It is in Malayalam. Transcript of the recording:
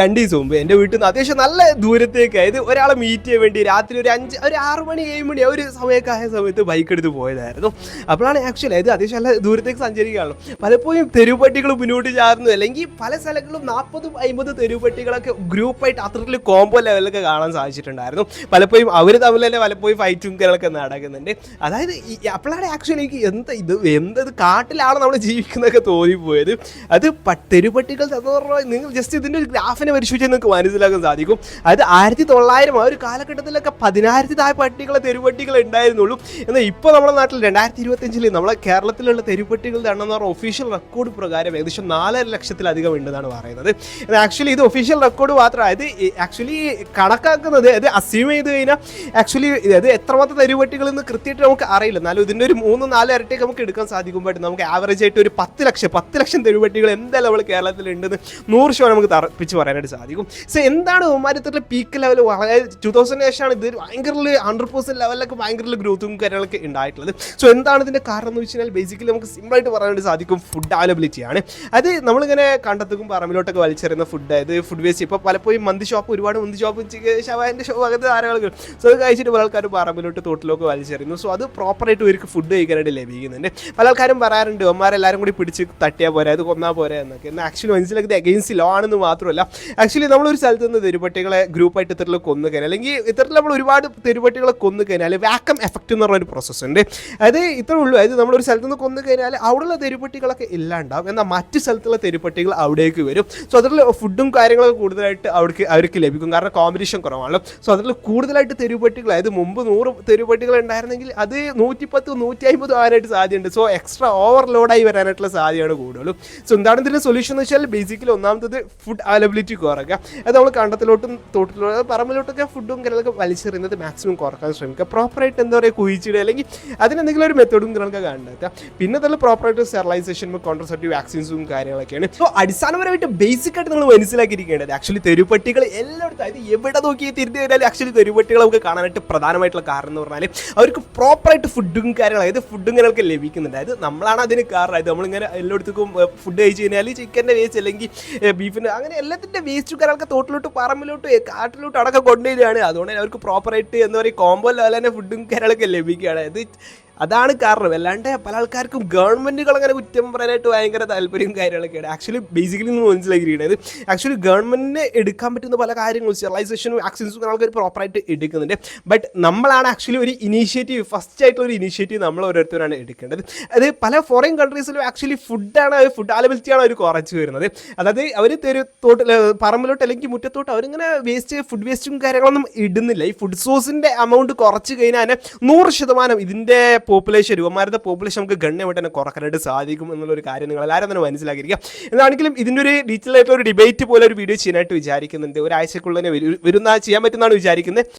രണ്ട് ദിവസം മുമ്പ് എന്റെ വീട്ടിൽ നിന്ന് അത്യാവശ്യം നല്ല ദൂരത്തേക്ക് അതായത് ഒരാളെ മീറ്റ് ചെയ്യാൻ വേണ്ടി രാത്രി ഒരു അഞ്ച് ഒരു ആറ് മണി ഏഴ് മണി ആ ഒരു സമയമൊക്കെ ആയ സമയത്ത് ബൈക്ക് എടുത്ത് പോയതായിരുന്നു. അപ്പോഴാണ് ആക്ച്വലി അതായത് അത്യാവശ്യം നല്ല ദൂരത്തേക്ക് സഞ്ചരിക്കുകയാണ് പലപ്പോഴും തെരുവുപട്ടികൾ മുന്നോട്ട് ചാർന്നു അല്ലെങ്കിൽ പല സ്ഥലങ്ങളിലും നാൽപ്പതും അമ്പത് തെരുവുപട്ടികളൊക്കെ ഗ്രൂപ്പായിട്ട് അത്രത്തിൽ കോംബോ ലെവലൊക്കെ കാണാൻ സാധിച്ചിട്ടുണ്ടായിരുന്നു. പലപ്പോഴും അവർ തമ്മിൽ തന്നെ പലപ്പോഴും ഫൈറ്റും കാര്യങ്ങളൊക്കെ നടക്കുന്നുണ്ട്. അതായത് അപ്പോഴാണ് ആക്ച്വലി എനിക്ക് എന്താ ഇത് എന്തത് കാട്ടിലാണ് നമ്മൾ ജീവിക്കുന്നതൊക്കെ തോന്നിപ്പോയത്. അത് തെരുപട്ടികൾ നിങ്ങൾ ജസ്റ്റ് ഇതിന്റെ ഒരു ഗ്രാഫിനെ പരിശോധിച്ചാൽ നിങ്ങൾക്ക് മനസ്സിലാക്കാൻ സാധിക്കും. അതായത് ആയിരത്തി തൊള്ളായിരം ആ ഒരു കാലഘട്ടത്തിലൊക്കെ പതിനായിരത്തി താഴെ പട്ടികളെ തെരുവട്ടികളെ ഉണ്ടായിരുന്നുള്ളൂ. എന്നാൽ ഇപ്പോൾ നമ്മുടെ നാട്ടിൽ രണ്ടായിരത്തി ഇരുപത്തഞ്ചിൽ നമ്മളെ കേരളത്തിലുള്ള തെരുവട്ടികളുടെ എണ്ണം എന്ന് പറഞ്ഞാൽ ഒഫീഷ്യൽ റെക്കോർഡ് പ്രകാരം ഏകദേശം നാലര ലക്ഷത്തിലധികം ഉണ്ടെന്നാണ് പറയുന്നത്. ആക്ച്വലി ഇത് ഒഫീഷ്യൽ റെക്കോർഡ് മാത്രം അതായത് ആക്ച്വലി കണക്കാക്കുന്നത് അത് അസ്യൂം ചെയ്ത് കഴിഞ്ഞാൽ ആക്ച്വലി അതായത് എത്രമാത്രം തെരുവട്ടികൾ എന്ന് കൃത്യമായിട്ട് നമുക്ക് അറിയില്ല. എന്നാലും ഇതിന്റെ ഒരു മൂന്ന് നാല് ഇരട്ടിയൊക്കെ നമുക്ക് എടുക്കാൻ സാധിക്കുമ്പോൾ നമുക്ക് ആവറേജ് ആയിട്ട് ഒരു പത്ത് ലക്ഷം പത്ത് ലക്ഷം തെരുവട്ടികൾ എന്തായാലും നമ്മൾ കേരളത്തിൽ ഉണ്ടെന്ന് നൂറ് ശതമാനം നമുക്ക് തറപ്പിച്ച് പറയാനായിട്ട് സാധിക്കും. സോ എന്താണ് ഒമാരത്തിലെ പീക്ക് ലെവൽ വളരെ ടു തൗസൻഡ് ശേഷമാണ് ഇത് ഭയങ്കര ഹൺഡ്രഡ് പെർസെന്റ് ലെവലിലൊക്കെ ഭയങ്കര ഗ്രോത്തും കാര്യങ്ങളൊക്കെ ഉണ്ടായിട്ടുള്ളത്. സോ എന്താണ് ഇതിന്റെ കാരണം എന്ന് വെച്ച് കഴിഞ്ഞാൽ ബേസിക്കലി നമുക്ക് സിമ്പിളായിട്ട് പറയാനായിട്ട് സാധിക്കും ഫുഡ് അവൈലബിലിറ്റി ആണ്. അത് നമ്മളിങ്ങനെ കണ്ടെത്തും പറമ്പിലോട്ടൊക്കെ വലിച്ചെറിയുന്ന ഫുഡ് അതായത് ഫുഡ് വേസ്റ്റ് ഇപ്പോൾ പലപ്പോഴും മന്തി ഷോപ്പ് ഒരുപാട് മന്തി ഷോപ്പ് ഷവാന്റെ ഷോ അങ്ങനത്തെ ധാരാളം സോ അത് കഴിച്ചിട്ട് പല ആൾക്കാർ പറമ്പിലോട്ട് തോട്ടിലൊക്കെ വലിച്ചെറിയുന്നു. സോ അത് പ്രോപ്പറായിട്ട് ഒരു ഫുഡ് കഴിക്കാനായിട്ട് ലഭിക്കുന്നുണ്ട്. പല ആൾക്കാരും പറയാറുണ്ട് ഒമാരെല്ലാവരും കൂടി പിടിച്ച് തട്ടിയാൽ പോരാ അത് കൊന്നാൽ പോരാ എന്നൊക്കെ. എന്നാൽ ആക്ച്വലി മനസ്സിലാക്കിയത് അഗെയിൻസ്റ്റ് ലോ ആണെന്ന് മാത്രമല്ല ആക്ച്വലി നമ്മൾ ഒരു സ്ഥലത്ത് നിന്ന് തെരുപട്ടികളെ ഗ്രൂപ്പായിട്ട് ഇത്തരത്തിൽ കൊന്നു കഴിഞ്ഞാൽ അല്ലെങ്കിൽ ഇത്തരത്തിൽ നമ്മൾ ഒരുപാട് തെരുപട്ടികളെ കൊന്നു കഴിഞ്ഞാൽ വാക്കം എഫക്റ്റ് എന്ന് പറഞ്ഞൊരു പ്രോസസ്സ് ഉണ്ട്. അതായത് ഇത്രേ ഉള്ളൂ. അതായത് നമ്മളൊരു സ്ഥലത്ത് നിന്ന് കൊന്നു കഴിഞ്ഞാൽ അവിടെയുള്ള തെരുപട്ടികളൊക്കെ ഇല്ലാണ്ടാവും. എന്നാൽ മറ്റു സ്ഥലത്തുള്ള തെരുപട്ടികൾ അവിടേക്ക് വരും. സോ അതിൽ ഫുഡും കാര്യങ്ങളൊക്കെ കൂടുതലായിട്ട് അവർക്ക് അവർക്ക് ലഭിക്കും. കാരണം കോമ്പറ്റീഷൻ കുറവാണല്ലോ. സോ അതിൽ കൂടുതലായിട്ട് തെരുപട്ടികൾ അതായത് മുമ്പ് നൂറ് തെരുപട്ടികൾ ഉണ്ടായിരുന്നെങ്കിൽ അത് നൂറ്റിപ്പത്ത് നൂറ്റി അമ്പത് ആവാനായിട്ട് സാധ്യതയുണ്ട്. സോ എക്സ്ട്രാ ഓവർലോഡായി വരാനായിട്ടുള്ള സാധ്യതയാണ് കൂടുതലും. സോ എന്താണ് ഇതിന്റെ സൊല്യൂഷൻ എന്ന് വെച്ചാൽ ബേസിക്കലി ഒന്നാമത്തത് ഫുഡ് അവൈലബിലിറ്റി കുറയ്ക്കുക. അത് നമ്മൾ കണ്ടത്തിലോട്ടും തോട്ടിലോട്ടും പറമ്പിലോട്ടൊക്കെ ഫുഡും കാര്യങ്ങളൊക്കെ വലിച്ചെറിയുന്നത് മാക്സിമം കുറയ്ക്കാൻ ശ്രമിക്കുക. പ്രോപ്പറായിട്ട് എന്താ പറയുക കുഴിച്ചിടുക. അല്ലെങ്കിൽ അതിനെന്തെങ്കിലും ഒരു മെത്തേഡും കാര്യങ്ങളൊക്കെ കണ്ടെത്തുക. പിന്നെ അതെല്ലാം പ്രോപ്പറായിട്ട് സ്റ്റെറിലൈസേഷൻ കോൺട്രസെപ്റ്റീവ് വാക്സിൻസും കാര്യങ്ങളൊക്കെയാണ്. സോ അടിസ്ഥാനപരമായിട്ട് ബേസിക് ആയിട്ട് നമ്മൾ മനസ്സിലാക്കിയിരിക്കേണ്ടത് ആക്ച്വലി തെരുപ്പട്ടികൾ എല്ലായിടത്തും അതായത് എവിടെ നോക്കി തിരിഞ്ഞു കഴിഞ്ഞാൽ ആക്ച്വലി തെരുവട്ടികൾ നമുക്ക് കാണാനായിട്ട് പ്രധാനമായിട്ടുള്ള കാരണം എന്ന് പറഞ്ഞാൽ അവർക്ക് പ്രോപ്പറായിട്ട് ഫുഡും കാര്യങ്ങളും അതായത് ഫുഡും കാര്യങ്ങളൊക്കെ ലഭിക്കുന്നുണ്ട്. അതായത് നമ്മളാണ് അതിന് കാരണം. അതായത് നമ്മളിങ്ങനെ എല്ലായിടത്തേക്കും ഫുഡ് കഴിച്ച് കഴിഞ്ഞാൽ ചിക്കന്റെ വേസ്റ്റ് അല്ലെങ്കിൽ ബീഫിന്റെ അങ്ങനെ എല്ലാത്തിന്റെ വേസ്റ്റ് കാര്യങ്ങളൊക്കെ തോട്ടിലോട്ട് പറമ്പിലോട്ട് കാട്ടിലോട്ട് അടക്കം കൊണ്ടുവരികയാണ്. അതുകൊണ്ട് അവർക്ക് പ്രോപ്പറായിട്ട് എന്താ പറയുക ലെവൽ തന്നെ ഫുഡും കാര്യങ്ങളൊക്കെ ലഭിക്കുകയാണ്. അത് അതാണ് കാരണം. അല്ലാണ്ട് പല ആൾക്കാർക്കും ഗവൺമെന്റുകൾ അങ്ങനെ കുറ്റം പറയാനായിട്ട് ഭയങ്കര താല്പര്യവും കാര്യങ്ങളൊക്കെയാണ്. ആക്ച്വലി ബേസിക്കലി നിങ്ങൾ മനസ്സിലാക്കിയിരിക്കുന്നത് ആക്ച്വലി ഗവൺമെന്റിന് എടുക്കാൻ പറ്റുന്ന പല കാര്യങ്ങളും സ്റ്റെറിലൈസേഷനും വാക്സിൻസും ആൾക്കാർ പ്രോപ്പറായിട്ട് എടുക്കുന്നുണ്ട്. ബട്ട് നമ്മളാണ് ആക്ച്വലി ഒരു ഇനീഷ്യേറ്റീവ് ഫസ്റ്റ് ആയിട്ടുള്ള ഒരു ഇനീഷ്യേറ്റീവ് നമ്മൾ ഓരോരുത്തരാണ് എടുക്കേണ്ടത്. അത് പല ഫോറിൻ കൺട്രീസിലും ആക്ച്വലി ഫുഡാണ് ഫുഡ് അവൈലബിലിറ്റിയാണ് അവർ കുറച്ച് വരുന്നത്. അതായത് അവർ തെരു തോട്ടിൽ പറമ്പിലോട്ട് അല്ലെങ്കിൽ മുറ്റത്തോട്ട് അവരിങ്ങനെ വേസ്റ്റ് ഫുഡ് വേസ്റ്റും കാര്യങ്ങളൊന്നും ഇടുന്നില്ല. ഈ ഫുഡ് സോഴ്സിന്റെ എമൗണ്ട് കുറച്ച് കഴിഞ്ഞാൽ നൂറ് ശതമാനം ഇതിന്റെ പോപ്പുലേഷൻ രൂപമാരുടെ പോപ്പുലേഷൻ നമുക്ക് ഗണ്യമായിട്ട് തന്നെ കുറക്കാനായിട്ട് സാധിക്കും എന്നുള്ളൊരു കാര്യം നിങ്ങൾ എല്ലാവരും തന്നെ മനസ്സിലാക്കിയിരിക്കുക. എന്നാണെങ്കിലും ഇതിന്റെ ഒരു ഡീറ്റെയിൽ ആയിട്ടുള്ള ഒരു ഡിബേറ്റ് പോലെ ഒരു വീഡിയോ ചെയ്യാനായിട്ട് വിചാരിക്കുന്നുണ്ട്. ഒരാഴ്ചക്കുള്ളതിനെ വരുന്ന ചെയ്യാൻ പറ്റുന്നതാണ് വിചാരിക്കുന്നത്.